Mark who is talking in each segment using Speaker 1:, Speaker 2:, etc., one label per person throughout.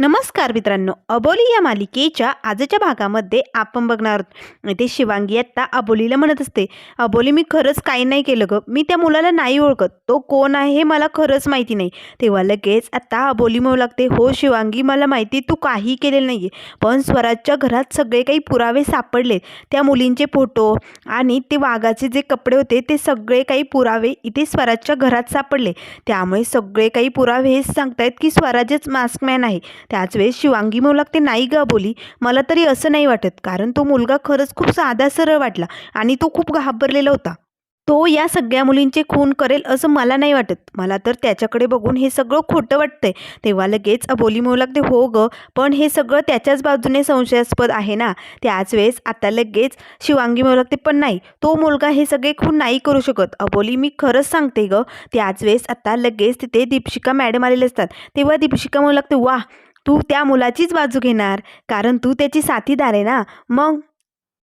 Speaker 1: नमस्कार मित्रांनो अबोली या मालिकेच्या आजच्या भागामध्ये आपण बघणार आहोत. इथे शिवांगी आत्ता अबोलीला म्हणत असते अबोली मी खरंच काही नाही केलं ग. मी त्या मुलाला नाही ओळखत. तो कोण आहे हे मला खरंच माहिती नाही. तेव्हा लगेच आत्ता अबोली म्हणू लागते हो शिवांगी मला माहिती तू काही केलेलं नाही आहे पण स्वराजच्या घरात सगळे काही पुरावे सापडलेत. त्या मुलींचे फोटो आणि ते वाघाचे जे कपडे होते ते सगळे काही पुरावे इथे स्वराजच्या घरात सापडले. त्यामुळे सगळे काही पुरावे हेच सांगतायत की स्वराजच मास्कमॅन आहे. त्याच वेळेस शिवांगी मौलाक ते नाही ग बोली. मला तरी असं नाही वाटत कारण तो मुलगा खरंच खूप साधा सरळ वाटला आणि तो खूप घाबरलेला होता. तो या सगळ्या मुलींचे खून करेल असं मला नाही वाटत. मला तर त्याच्याकडे बघून हे सगळं खोटं वाटतंय. तेव्हा लगेच अबोली मिळू लागते हो ग पण हे सगळं त्याच्याच बाजूने संशयास्पद आहे ना. त्याच वेळेस आता लगेच शिवांगी मिळू लागते पण नाही तो मुलगा हे सगळे खून नाही करू शकत. अबोली मी खरंच सांगते ग त्याच वेळेस आता लगेच तिथे दीपशिका मॅडम आलेले असतात. तेव्हा दीपशिका म्हणू लागते वा तू त्या मुलाचीच बाजू घेणार कारण तू त्याची साथीदार आहे ना. मग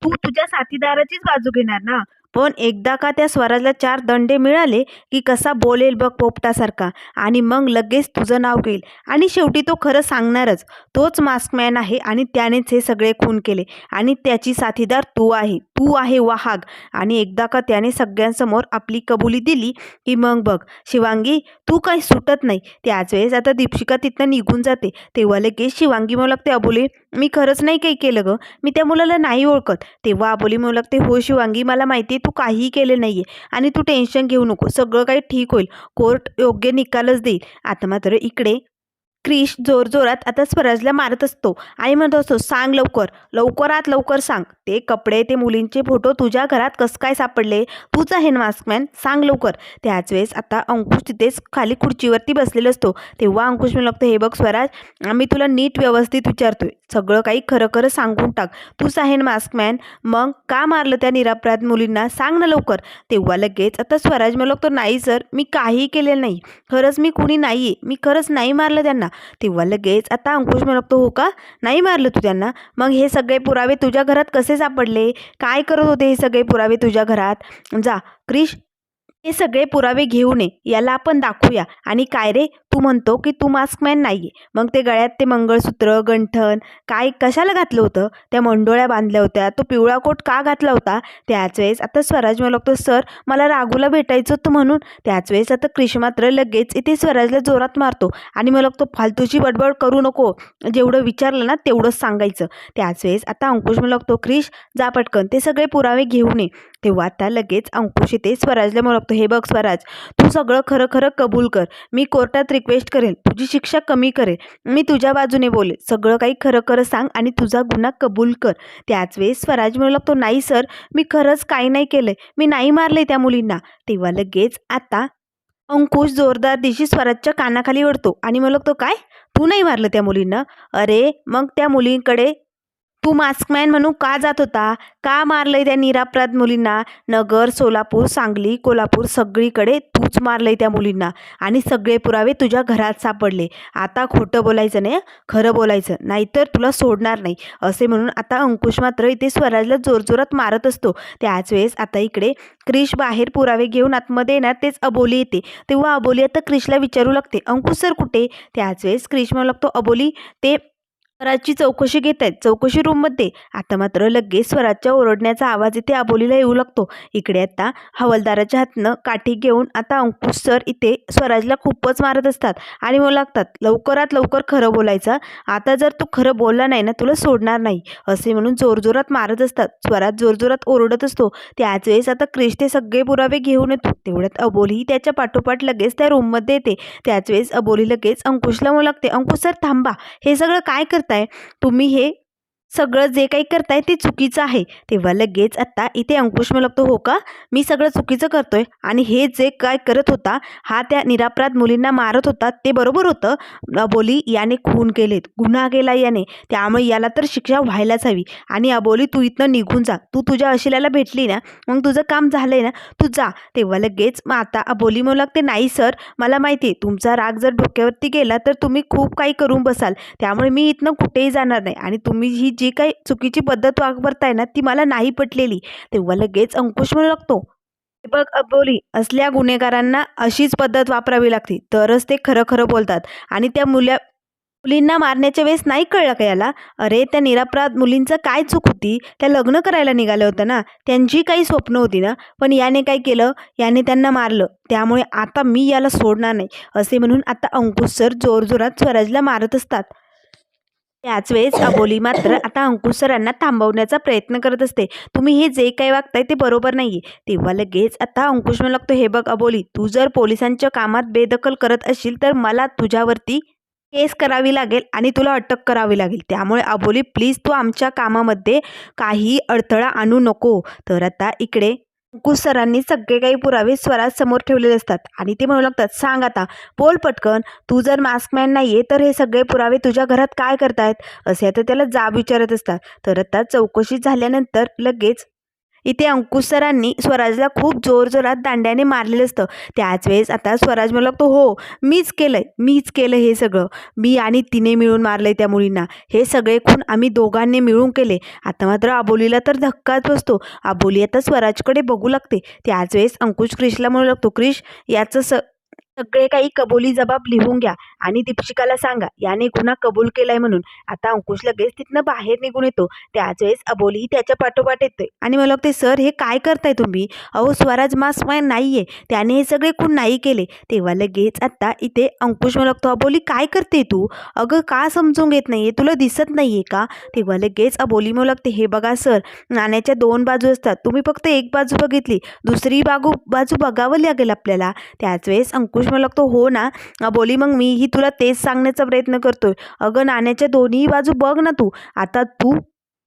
Speaker 1: तू तुझ्या साथीदाराचीच बाजू घेणार ना. पण एकदा का त्या स्वराजला चार दंडे मिळाले की कसा बोलेल बघ पोपटासारखा. आणि मग लगेच तुझं नाव घेईल. आणि शेवटी तो खरं सांगणारच. तोच मास्कमॅन आहे आणि त्यानेच हे सगळे खून केले. आणि त्याची साथीदार तू आहे. तू आहे वाहाग. आणि एकदा का त्याने सगळ्यांसमोर आपली कबुली दिली की मग बघ शिवांगी तू काही सुटत नाही. त्याच वेळेस आता दीपशिका तिथनं निघून जाते. तेव्हा लगेच शिवांगी मग लागते अबोले मी खरंच नाही काही केलं गं. मी त्या मुलाला नाही ओळखत. तेव्हा आबोली म्हणू लागते हो शिवांगी मला माहिती आहे तू काहीही केलं नाही आहे आणि तू टेन्शन घेऊ नको. सगळं काही ठीक होईल. कोर्ट योग्य निकालच देईल. आता मात्र इकडे क्रिश जोरजोरात आता स्वराजला मारत असतो. आणि म्हणत असतो सांग लवकर लवकरात लवकर सांग. ते कपडे ते मुलींचे फोटो तुझ्या घरात कसं काय सापडले? तूच आहे मास्कमॅन? सांग लवकर. त्याच वेळेस आता अंकुश तिथेच खाली खुर्चीवरती बसलेला असतो. तेव्हा अंकुश म्हणू लागतो हे बघ स्वराज आम्ही तुला नीट व्यवस्थित विचारतोय. सगळं काही खरं खरं सांगून टाक. तूच आहे मास्कमॅन? मग का मारलं त्या निरापराध मुलींना? सांग ना लवकर. तेव्हा लगेच आता स्वराज म्हणू लागतो नाही सर मी काहीही केलेलं नाही. खरंच मी कुणी नाही आहे मी खरंच नाही मारलं त्यांना. तेव्हा लगेच आता अंकुश म्हणू लागतो हो का? नाही मारलं तू त्यांना? मग हे सगळे पुरावे तुझ्या घरात कसे सापडले? काय करत होते हे सगळे पुरावे तुझ्या घरात? जा क्रिश हे सगळे पुरावे घेऊन ये याला आपण दाखवूया. आणि काय रे? तू म्हणतो की तू मास्कमॅन नाही आहे मग ते गळ्यात ते मंगळसूत्र गंठन काय कशाला घातलं होतं? त्या मंडोळ्या बांधल्या होत्या. तो पिवळा कोट का घातला होता? त्याच वेळेस आता स्वराज मला लागतो सर मला रागूला भेटायचं होतं म्हणून. त्याच वेळेस आता क्रिश मात्र लगेच इथे स्वराजला जोरात मारतो आणि मला लागतो फालतूची बडबड करू नको. जेवढं विचारलं ना तेवढंच सांगायचं. त्याच वेळेस आता अंकुश मला लागतो क्रिश जा पटकन. ते सगळे पुरावे घेऊन ये. तेव्हा आता लगेच अंकुश इथे स्वराजला मला लागतो हे बघ स्वराज तू सगळं खरं खरं कबूल कर. मी कोर्टात रिक्वेस्ट करेन. तुझी शिक्षा कमी करेन. मी तुझ्या बाजूने बोलेन. सगळं काही खरं खरं सांग आणि तुझा गुन्हा कबूल कर. त्याच वेळेस स्वराज म्हणू लागतो नाही सर. मी खरंच काही नाही केलंय. मी नाही मारले त्या मुलींना. तेव्हा लगेच आता अंकुश जोरदार दिशी स्वराजच्या कानाखाली ओढतो आणि मला लागतो काय? तू नाही मारलं त्या मुलींना? अरे मग त्या मुलींकडे तू मास्कमॅन म्हणून का जात होता? का मारलंय त्या निरापराध मुलींना? नगर सोलापूर सांगली कोल्हापूर सगळीकडे तूच मारलंय त्या मुलींना. आणि सगळे पुरावे तुझ्या घरात सापडले. आता खोटं बोलायचं नाही खरं बोलायचं. नाहीतर तुला सोडणार नाही. असे म्हणून आता अंकुश मात्र इथे स्वराजला जोरजोरात मारत असतो. त्याच वेळेस आता इकडे क्रिश बाहेर पुरावे घेऊन आतमध्ये येणार. तेच अबोली येते. तेव्हा अबोली आता क्रिशला विचारू लागते. अंकुश सर कुठे? त्याच वेळेस क्रिश म्हणू लागतो अबोली ते स्वराजची चौकशी घेत आहेत चौकशी रूममध्ये आता मात्र लगेच स्वराजच्या ओरडण्याचा आवाज इथे आबोलीला येऊ लागतो. इकडे आता हवालदाराच्या हातनं काठी घेऊन आता अंकुश सर इथे स्वराजला खूपच मारत असतात आणि मग लागतात लवकरात लवकर खरं बोलायचं. आता जर तू खरं बोलला नाही ना तुला सोडणार नाही. असे म्हणून जोरजोरात मारत असतात. स्वराज जोरजोरात ओरडत असतो. त्याच वेळेस आता क्रिश ते सगळे पुरावे घेऊन येतो. तेवढ्यात अबोलीही त्याच्या पाठोपाठ लगेच त्या रूममध्ये येते. त्याच वेळेस अबोली लगेच अंकुशला म्हणू लागते अंकुश सर थांबा. हे सगळं काय आहे. तुम्ही हे सगळं जे काही करताय ते चुकीचं आहे. तेव्हा लगेच आत्ता इथे अंकुश मला लागतो हो का? मी सगळं चुकीचं करतोय आणि हे जे काय करत होता हा त्या निरापराध मुलींना मारत होता ते बरोबर होतं? अबोली याने खून केलेत. गुन्हा केला याने. त्यामुळे याला तर शिक्षा व्हायलाच हवी. आणि अबोली तू इथनं निघून जा. तू तुझ्या अशिलाला भेटली ना मग तुझं काम झालंय ना तू जा. तेव्हा लगेच मग आता अबोली म्हणू लागते नाही सर मला माहिती आहे तुमचा राग जर डोक्यावरती गेला तर तुम्ही खूप काही करून बसाल. त्यामुळे मी इथनं कुठेही जाणार नाही आणि तुम्ही ही जी काही चुकीची पद्धत वापरताय ना ती मला नाही पटलेली. तेव्हा लगेच अंकुश म्हणू लागतो. बघ अबोली असल्या गुन्हेगारांना अशीच पद्धत वापरावी लागते. तरच ते खरं खरं बोलतात. आणि त्या मुल्या मुलींना मारण्याच्या वेळेस नाही कळलं का याला? अरे त्या निरापराध मुलींचं काय चूक होती? त्या लग्न करायला निघाल्या होत्या ना. त्यांची काही स्वप्न होती ना. पण याने काय केलं? याने त्यांना मारलं. त्यामुळे आता मी याला सोडणार नाही. असे म्हणून आता अंकुश सर जोरजोरात स्वराजला मारत असतात. त्याच वेळेस अबोली मात्र आता अंकुश सरांना थांबवण्याचा प्रयत्न करत असते. तुम्ही हे जे काही वागताय ते बरोबर नाही आहे तेव्हा लगेच आता अंकुश म्हणू लागतो हे बघ अबोली तू जर पोलिसांच्या कामात बेदखल करत असशील तर मला तुझ्यावरती केस करावी लागेल आणि तुला अटक करावी लागेल. त्यामुळे अबोली प्लीज तू आमच्या कामामध्ये काही अडथळा आणू नको. तर आता इकडे सरांनी सगळे काही पुरावे स्वराज समोर ठेवलेले असतात. आणि ते म्हणू लागतात सांग आता बोल पटकन तू जर मास्कमॅन नाही आहे तर हे सगळे पुरावे तुझ्या घरात काय करतायत? असे आता त्याला जाब विचारत असतात. तर आता चौकशी झाल्यानंतर लगेच इथे अंकुश सरांनी स्वराजला खूप जोरजोरात दांड्याने मारलेलं असतं. त्याच वेळेस आता स्वराज म्हणू लागतो हो मीच केलं आहे मीच केलं हे सगळं. मी आणि तिने मिळून मारलं आहे त्या मुलींना. हे सगळे खून आम्ही दोघांनी मिळून केले. आता मात्र आबोलीला तर धक्काच बसतो. आबोली आता स्वराजकडे बघू लागते. त्याच वेळेस अंकुश क्रिशला म्हणू लागतो क्रिश याचं स सगळे काही कबुली जबाब लिहून घ्या आणि दीपशिकाला सांगा याने गुन्हा कबूल केलाय म्हणून. आता अंकुश लगेच तिथनं बाहेर निघून येतो. त्याच वेळेस अबोलीही त्याच्या पाठोपाठ येते. आणि मला वाटते सर हे काय करताय तुम्ही? अहो स्वराज मास्कमॅन नाही आहे त्याने हे सगळे खून नाही केले. तेव्हा लगेच आता इथे अंकुश मला लागतो अबोली काय करते तू? अगं का समजून घेत नाही आहे तुला दिसत नाही आहे का? तेव्हा लगेच अबोली मला लागते हे बघा सर नाण्याच्या दोन बाजू असतात. तुम्ही फक्त एक बाजू बघितली. दुसरी बाजू बाजू बघावं लागेल आपल्याला. त्याच वेळेस अंकुश मला लागतो हो ना? बोली मग मीही तुला तेच सांगण्याचा प्रयत्न करतोय. अगं नाण्याच्या दोन्ही बाजू बघ ना तू. आता तू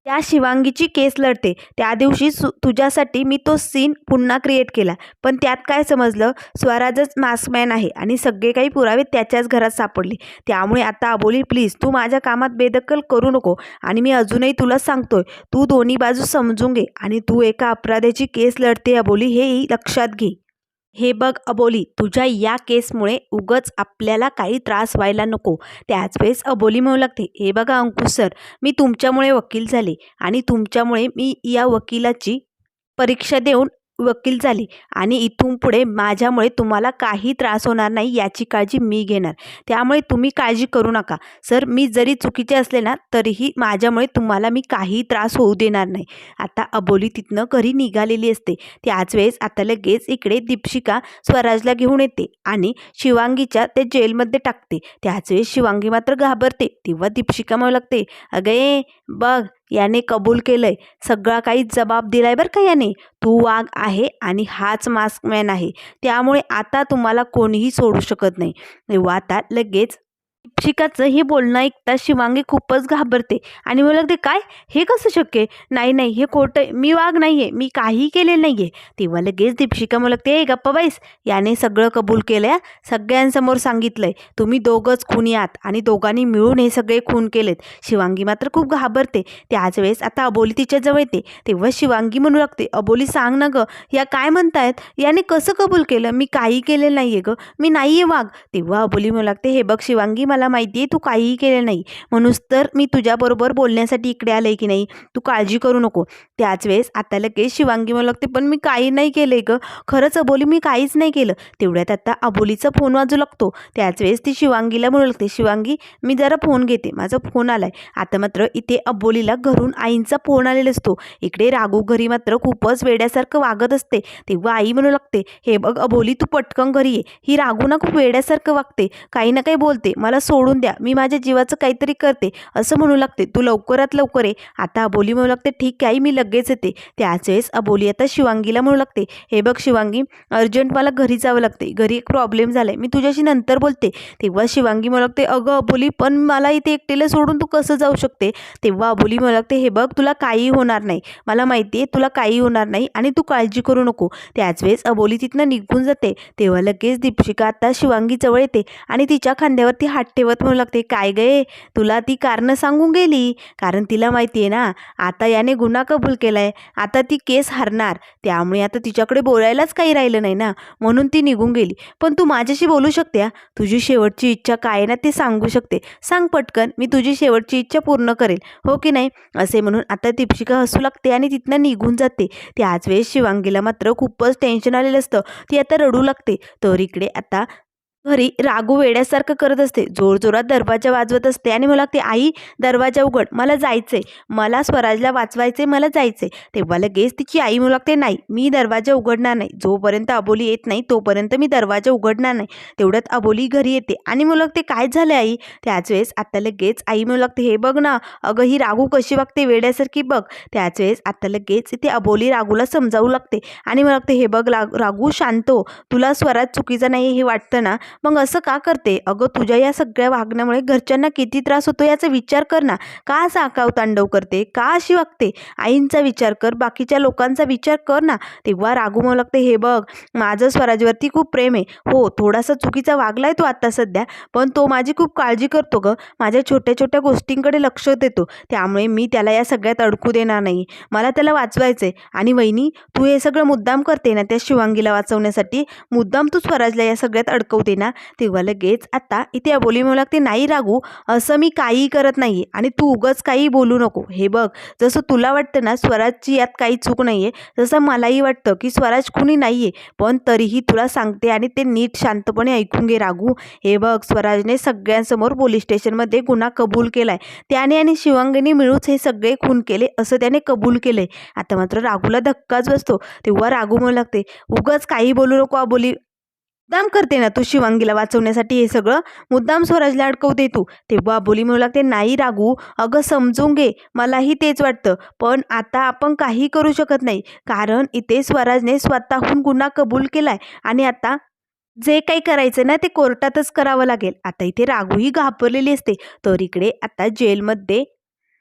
Speaker 1: त्या शिवांगीची केस लढते. त्या दिवशी सु तुझ्यासाठी मी तो सीन पुन्हा क्रिएट केला. पण त्यात काय समजलं? स्वराजच मास्कमॅन आहे आणि सगळे काही पुरावे त्याच्याच घरात सापडले. त्यामुळे आता अबोली प्लीज तू माझ्या कामात बेदखल करू नको आणि मी अजूनही तुला सांगतोय तू दोन्ही बाजू समजून घे आणि तू एका अपराधाची केस लढते अबोली हेही लक्षात घे. हे बघ अबोली तुझ्या या केसमुळे उगच आपल्याला काही त्रास व्हायला नको. त्याच वेळेस अबोली म्हणू लागते हे बघा अंकुश सर मी तुमच्यामुळे वकील झाले आणि तुमच्यामुळे मी या वकिलाची परीक्षा देऊन वकील झाली आणि इथून पुढे माझ्यामुळे तुम्हाला काही त्रास होणार नाही याची काळजी मी घेणार. त्यामुळे तुम्ही काळजी करू नका. सर मी जरी चुकीचे असले ना तरीही माझ्यामुळे तुम्हाला मी काही त्रास होऊ देणार नाही. आता अबोली तिथनं घरी निघालेली असते. त्याच वेळेस आता लगेच इकडे दीपशिका स्वराजला घेऊन येते आणि शिवांगीच्या ते जेलमध्ये टाकते. त्याच वेळेस शिवांगी मात्र घाबरते. तेव्हा दीपशिका म्हणू लागते अगे बघ याने कबूल केलंय. सगळा काही जबाब दिलाय बरं का याने? तू वाघ आहे आणि हाच मास्कमॅन आहे. त्यामुळे आता तुम्हाला कोणीही सोडू शकत नाही. वाता आता लगेच दीपशिकाचं हे बोलणं ऐकता शिवांगी खूपच घाबरते. आणि मला लागते काय? हे कसं शक्य नाही नाही हे खोटं मी वाघ नाही आहे मी काही केलेलं नाही आहे तेव्हा लगेच दीपशिका मला लागते हे गप्पा बाईस याने सगळं कबूल केलं आहे सगळ्यांसमोर सांगितलं आहे तुम्ही दोघंच खुनी आहात आणि दोघांनी मिळून हे सगळे खून केलेत. शिवांगी मात्र खूप घाबरते. त्याच वेळेस आता अबोली तिच्याजवळ येते. तेव्हा शिवांगी म्हणू लागते अबोली सांग ना गं या काय म्हणतायत? याने कसं कबूल केलं? मी काही केलेलं नाही आहे गं. मी नाही आहे वाघ. तेव्हा अबोली म्हणू लागते हे बघ शिवांगी मला माहिती आहे तू काहीही केलं नाही. म्हणूनच तर मी तुझ्याबरोबर बोलण्यासाठी इकडे आलं आहे की नाही? तू काळजी करू नको. त्याच वेळेस आता लगेच शिवांगी मला लागते पण मी काही नाही केलं आहे गं. खरंच अबोली मी काहीच नाही केलं. तेवढ्यात आता अबोलीचा फोन वाजू लागतो. त्याच वेळेस ती शिवांगीला म्हणू लागते शिवांगी मी जरा फोन घेते. माझा फोन आलाय. आता मात्र इथे अबोलीला घरून आईंचा फोन आलेला असतो. इकडे राघू घरी मात्र खूपच वेड्यासारखं वागत असते. तेव्हा आई म्हणू लागते हे बघ अबोली तू पटकन घरी ये. ही राघू ना खूप वेड्यासारखं वागते. काही ना काही बोलते. मला सोडून द्या. मी माझ्या जीवाचं काहीतरी करते असं म्हणू लागते. तू लवकरात लवकर आहे आता अबोली म्हणू लागते ठीक आहे मी लगेच येते. त्याच वेळेस अबोली आता शिवांगीला म्हणू लागते हे बघ शिवांगी अर्जंट मला घरी जावं लागते घरी एक प्रॉब्लेम झाला आहे मी तुझ्याशी नंतर बोलते. तेव्हा शिवांगी म्हणू लागते अगं अबोली पण मला इथे एकटेला सोडून तू कसं जाऊ शकते? तेव्हा अबोली म्हणू लागते हे बघ तुला काही होणार नाही. मला माहिती आहे तुला काही होणार नाही आणि तू काळजी करू नको. त्याच वेळेस अबोली तिथनं निघून जाते. तेव्हा लगेच दीपशिका आता शिवांगी जवळ येते आणि तिच्या खांद्यावरती हात ठेवत म्हणू लागते काय गे तुला ती कारणं सांगून गेली. कारण तिला माहिती आहे ना आता याने गुन्हा कबूल केला आहे आता ती केस हरणार त्यामुळे आता तिच्याकडे बोलायलाच काही राहिलं नाही ना म्हणून ती निघून गेली. पण तू माझ्याशी बोलू शकते हा? तुझी शेवटची इच्छा काय आहे ना ते सांगू शकते. सांग पटकन मी तुझी शेवटची इच्छा पूर्ण करेल. हो की नाही? असे म्हणून आता दीपशिका हसू लागते आणि तिथनं निघून जाते. त्याच वेळेस शिवांगीला मात्र खूपच टेन्शन आलेलं असतं. ती आता रडू लागते. तर इकडे आता घरी रागू वेड्यासारखं करत असते. जोरजोरात दरवाजा वाजवत असते आणि मला लागते आई दरवाजा उघड. मला जायचंय. मला स्वराजला वाचवायचे मला जायचंय. तेव्हा लगेच तिची आई म्हणू लागते नाही मी दरवाजा उघडणार नाही. जोपर्यंत अबोली येत नाही तोपर्यंत मी दरवाजा उघडणार नाही. तेवढ्यात अबोली घरी येते आणि म्हणू लागते काय झालं आई? त्याच वेळेस आता लगेच आई म्हणू लागते हे बघ ना अगं ही रागू कशी वागते वेड्यासारखी बघ. त्याच वेळेस आता लगेच ते अबोली रागूला समजावू लागते आणि म्हणू लागते हे बघ रागू शांत हो. तुला स्वराज चुकीचा नाही हे वाटतं ना? मग असं का करते? अगं तुझ्या या सगळ्या वागण्यामुळे घरच्यांना किती त्रास होतो याचा विचार कर ना. का असा आकाव तांडव करते? का अशी वागते? आईंचा विचार कर बाकीच्या लोकांचा विचार कर ना. तेव्हा रागू म्हणू लागते. हे बघ माझं स्वराजवरती खूप प्रेम आहे. हो थोडासा चुकीचा वागलाय तो आत्ता सध्या पण तो माझी खूप काळजी करतो ग. माझ्या छोट्या छोट्या गोष्टींकडे लक्ष देतो. त्यामुळे मी त्याला या सगळ्यात अडकू देणार नाही. मला त्याला वाचवायचं आहे आणि वहिनी तू हे सगळं मुद्दाम करते ना त्या शिवांगीला वाचवण्यासाठी? मुद्दाम तू स्वराजला या सगळ्यात अडकवते ना? तेव्हा लगेच आता इथे अबोली म्हणू लागते नाही रागू असं मी काहीही करत नाही. आणि तू उगच काही बोलू नको. हे बघ जसं तुला वाटतं ना स्वराजची यात काही चूक नाही आहे जसं मलाही वाटतं की स्वराज कुणी नाही आहे पण तरीही तुला सांगते आणि ते नीट शांतपणे ऐकून घे रागू. हे बघ स्वराजने सगळ्यांसमोर पोलीस स्टेशनमध्ये गुन्हा कबूल केलाय. त्याने आणि शिवांगीने मिळूच हे सगळे खून केले असं त्याने कबूल केलंय. आता मात्र रागूला धक्काच बसतो. तेव्हा रागू म्हणू लागते उगाच काही बोलू नको अबोली मुद्दाम करते ना तू शिवांगीला वाचवण्यासाठी हे सगळं? मुद्दाम स्वराजला अडकवते तू. तेव्हा बोली म्हणू लागते नाही रागू अगं समजून घे. मलाही तेच वाटतं. पण आता आपण काही करू शकत नाही. कारण इथे स्वराजने स्वतःहून गुन्हा कबूल केलाय. आणि आता जे काही करायचं ना ते कोर्टातच करावं लागेल. आता इथे रागूही घाबरलेली असते. तर इकडे आता जेलमध्ये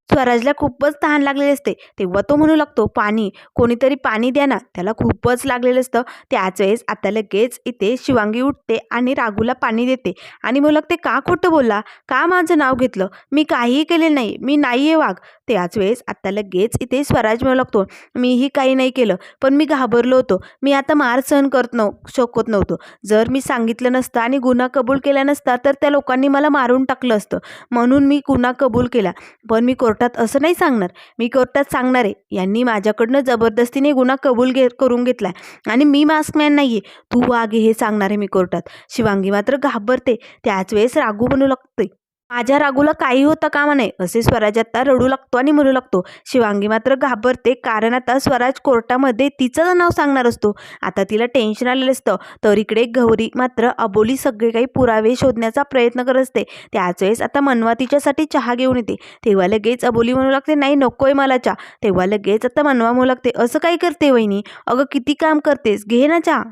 Speaker 1: स्वराजला खूपच तहान लागलेली असते. तेव्हा तो म्हणू लागतो पाणी कोणीतरी पाणी द्या ना. त्याला खूपच लागलेलं असतं. त्याच वेळेस आता लगेच इथे शिवांगी उठते आणि रागूला पाणी देते. आणि मग लागते का खोटं बोलला? का माझं नाव घेतलं? मी काहीही केलेलं नाही. मी नाही आहे वाघ. त्याच वेळेस आता लगेच इथे स्वराज म्हणू लागतो मीही काही नाही केलं पण मी घाबरलो होतो. मी आता मार सहन करत नव शकत नव्हतो. जर मी सांगितलं नसतं आणि गुन्हा कबूल केला नसता तर त्या लोकांनी मला मारून टाकलं असतं. म्हणून मी गुन्हा कबूल केला. पण मी कोर्टात असं नाही सांगणार. मी कोर्टात सांगणार. आहे यांनी माझ्याकडनं जबरदस्तीने गुन्हा कबूल घे करून घेतला आणि मी मास्कमॅन नाही आहे तू वाघे हे सांगणार आहे मी कोर्टात. शिवांगी मात्र घाबरते. त्याच वेळेस रागू बनू लागते माझ्या रागूला काही होतं कामा नाही असे स्वराज आता रडू लागतो आणि म्हणू लागतो शिवांगी मात्र घाबरते कारण आता स्वराज कोर्टामध्ये तिचं नाव सांगणार असतो. आता तिला टेन्शन आलेलं असतं. तर इकडे गौरी मात्र अबोली सगळे काही पुरावे शोधण्याचा प्रयत्न करत असते. त्याच वेळेस आता मनवा तिच्यासाठी चहा घेऊन येते. तेव्हा लगेच अबोली म्हणू लागते नाही नकोय मला चहा. तेव्हा लगेच आता मनवा म्हणू लागते असं काय करते वहिनी? अगं किती काम करतेस? घे ना चहा.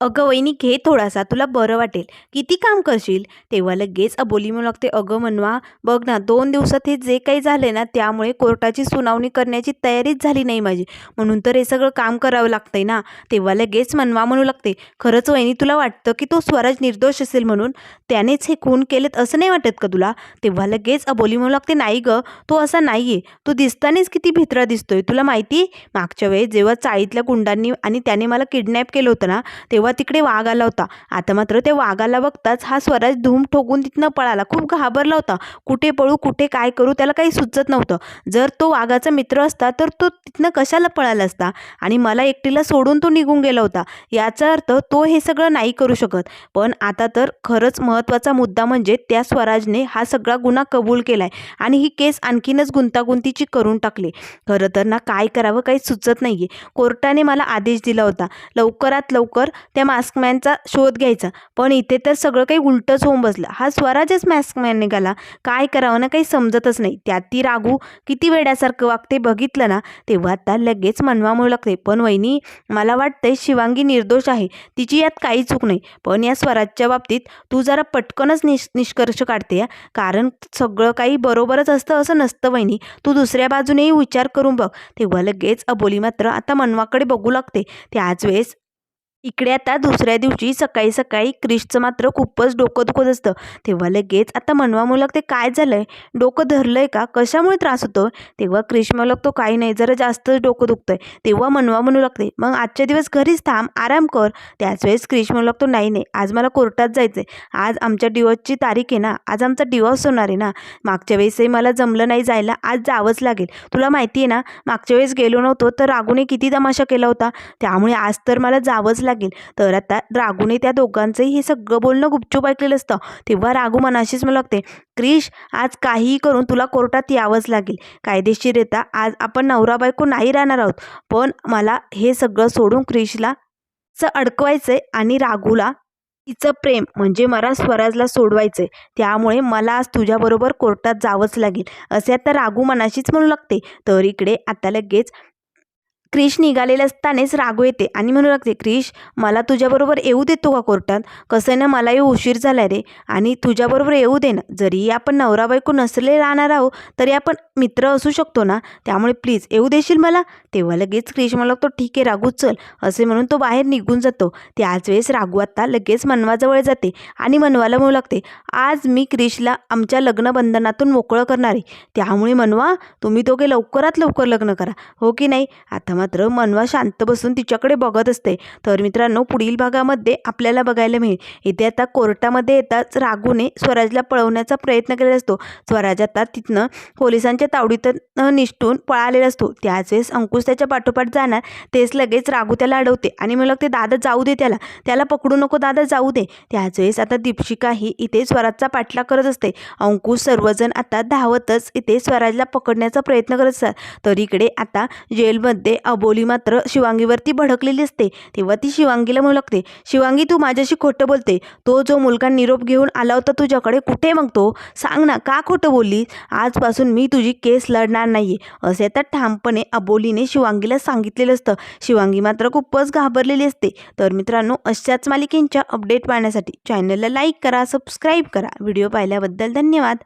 Speaker 1: अगं वहिनी घे थोडासा तुला बरं वाटेल. किती काम करशील? तेव्हा लगेच अबोली म्हणू लागते अगं मनवा बघ ना दोन दिवसात हे जे काही झाले ना त्यामुळे कोर्टाची सुनावणी करण्याची तयारीच झाली नाही माझी. म्हणून तर हे सगळं काम करावं लागतंय ना. तेव्हा लगेच मनवा म्हणू लागते खरंच वहिनी तुला वाटतं की तो स्वराज निर्दोष असेल म्हणून? त्यानेच हे खून केलेत असं नाही वाटत का तुला? तेव्हा लगेच अबोली म्हणू लागते नाही गं तो असा नाही आहे तो दिसतानेच किती भित्रा दिसतोय. तुला माहिती? आहे मागच्या वेळेस जेव्हा चाळीतल्या गुंडांनी आणि त्याने मला किडनॅप केलं होतं ना तेव्हा तिकडे वाघ आला होता. आता मात्र ते वाघाला बघताच हा स्वराज धूम ठोकून तिथनं पळाला. खूप घाबरला होता. कुठे पळू कुठे काय करू त्याला काही सुचत नव्हतं. जर तो वाघाचा मित्र असता तर तो तिथनं कशाला पळाला असता? आणि मला एकटीला सोडून तो निघून गेला होता. याचा अर्थ तो हे सगळं नाही करू शकत. पण आता तर खरंच महत्त्वाचा मुद्दा म्हणजे त्या स्वराजने हा सगळा गुन्हा कबूल केलाय. आणि ही केस आणखीनच गुंतागुंतीची करून टाकली. खरं तर ना काय करावं काही सुचत नाही आहे कोर्टाने मला आदेश दिला होता. लवकरात लवकर त्या मास्कमॅनचा शोध घ्यायचा. पण इथे तर सगळं काही उलटंच होऊन बसलं. हा स्वराजच मास्कमॅन निघाला. काय करावं ना काही समजतच नाही. त्यात ती रागू किती वेड्यासारखं वागते बघितलं ना तेव्हा आता लगेच मनवामुळे लागते पण वहिनी मला वाटतंय शिवांगी निर्दोष आहे. तिची यात काही चूक नाही. पण या स्वराजच्या बाबतीत तू जरा पटकनच निष निष्कर्ष काढते या कारण सगळं काही बरोबरच असतं असं नसतं वहिनी. तू दुसऱ्या बाजूनेही विचार करून बघ. तेव्हा लगेच अबोली मात्र आता मनवाकडे बघू लागते. त्याच वेळेस इकडे आता दुसऱ्या दिवशी सकाळी सकाळी क्रिशचं मात्र खूपच डोकं दुखत असतं. तेव्हा लगेच आता मनवा मुलग ते काय झालं आहे डोकं धरलं आहे का? कशामुळे त्रास होतो? तेव्हा क्रिश तो काही नाही जरा जास्तच डोकं दुखतंय. तेव्हा मनवा म्हणू लागते मग आजच्या दिवस घरीच थांब आराम कर. त्याच वेळेस क्रिश म्हणू लागतो नाही नाही आज मला कोर्टात जायचं आहे आज आमच्या डिवॉर्सची तारीख आहे ना आज आमचा डिवॉर्स होणार आहे ना. मागच्या वेळेसही मला जमलं नाही जायला आज जावंच लागेल. तुला माहिती आहे ना मागच्या वेळेस गेलो नव्हतो तर रागूने किती तमाशा केला होता. त्यामुळे आज तर मला जावंच लागेल. लागेल. तर आता रागूने त्या दोघांचंही हे सगळं बोलणं गुपचूप ऐकलेलं असतं. तेव्हा रागू मनाशीच मला लागते क्रिश आज काहीही करून तुला कोर्टात यावंच लागेल. कायदेशीररित्या आज आपण नवरा बायको नाही राहणार आहोत. पण मला हे सगळं सोडून क्रिशला च अडकवायचं आहे आणि रागूला तिचं प्रेम म्हणजे मला स्वराजला सोडवायचं आहे त्यामुळे मला आज तुझ्याबरोबर कोर्टात जावंच लागेल. असे आता रागू मनाशीच म्हणू लागते. तर इकडे आता लगेच क्रिश निघालेले असतानाच रागू येते आणि म्हणू लागते क्रिश मला तुझ्याबरोबर येऊ देतो का कोर्टात? कसं आहे ना मलाही उशीर झाला रे. आणि तुझ्याबरोबर येऊ दे ना. जरी आपण नवरा बायको नसले राहणार आहो तरी आपण मित्र असू शकतो ना. त्यामुळे प्लीज येऊ देशील मला? तेव्हा लगेच क्रिश मला लागतो ठीक आहे रागू चल. असे म्हणून तो बाहेर निघून जातो. त्याच वेळेस रागू आत्ता लगेच मनवाजवळ जाते आणि मनवाला म्हणू लागते आज मी क्रिशला आमच्या लग्नबंधनातून मोकळं करणार आहे. त्यामुळे मनवा तुम्ही दोघे लवकरात लवकर लग्न करा. हो की नाही? आता मात्र मनवा शांत बसून तिच्याकडे बघत असते. तर मित्रांनो पुढील भागामध्ये आपल्याला बघायला मिळेल. इथे आता कोर्टामध्ये येताच रागूने स्वराजला पळवण्याचा प्रयत्न केलेला असतो. स्वराज आता तिथनं पोलिसांच्या तावडीत निष्ठून पळालेला असतो. त्याच वेळेस अंकुश त्याच्या पाठोपाठ जाणार तेच लगेच रागू त्याला अडवते आणि मला ते दादा जाऊ दे त्याला त्याला पकडू नको दादा जाऊ दे. त्याच वेळेस आता दीपशिका ही इथे स्वराजचा पाठलाग करत असते. अंकुश सर्वजण आता धावतच इथे स्वराजला पकडण्याचा प्रयत्न करत असतात. तर इकडे आता जेलमध्ये अबोली मात्र शिवांगीवरती भडकलेली असते. तेव्हा ती शिवांगीला म्हणू लागते शिवांगी तू माझ्याशी खोटं बोलते. तो जो मुलगा निरोप घेऊन आला होता तुझ्याकडे कुठे मग तो? सांग ना का खोटं बोलली आजपासून मी तुझी केस लढणार नाही असे आता ठामपणे अबोलीने शिवांगीला सांगितलेलं असतं. शिवांगी मात्र खूपच घाबरलेली असते. तर मित्रांनो अशाच मालिकेंच्या अपडेट पाहण्यासाठी चॅनलला लाईक करा सबस्क्राईब करा. व्हिडिओ पाहिल्याबद्दल धन्यवाद.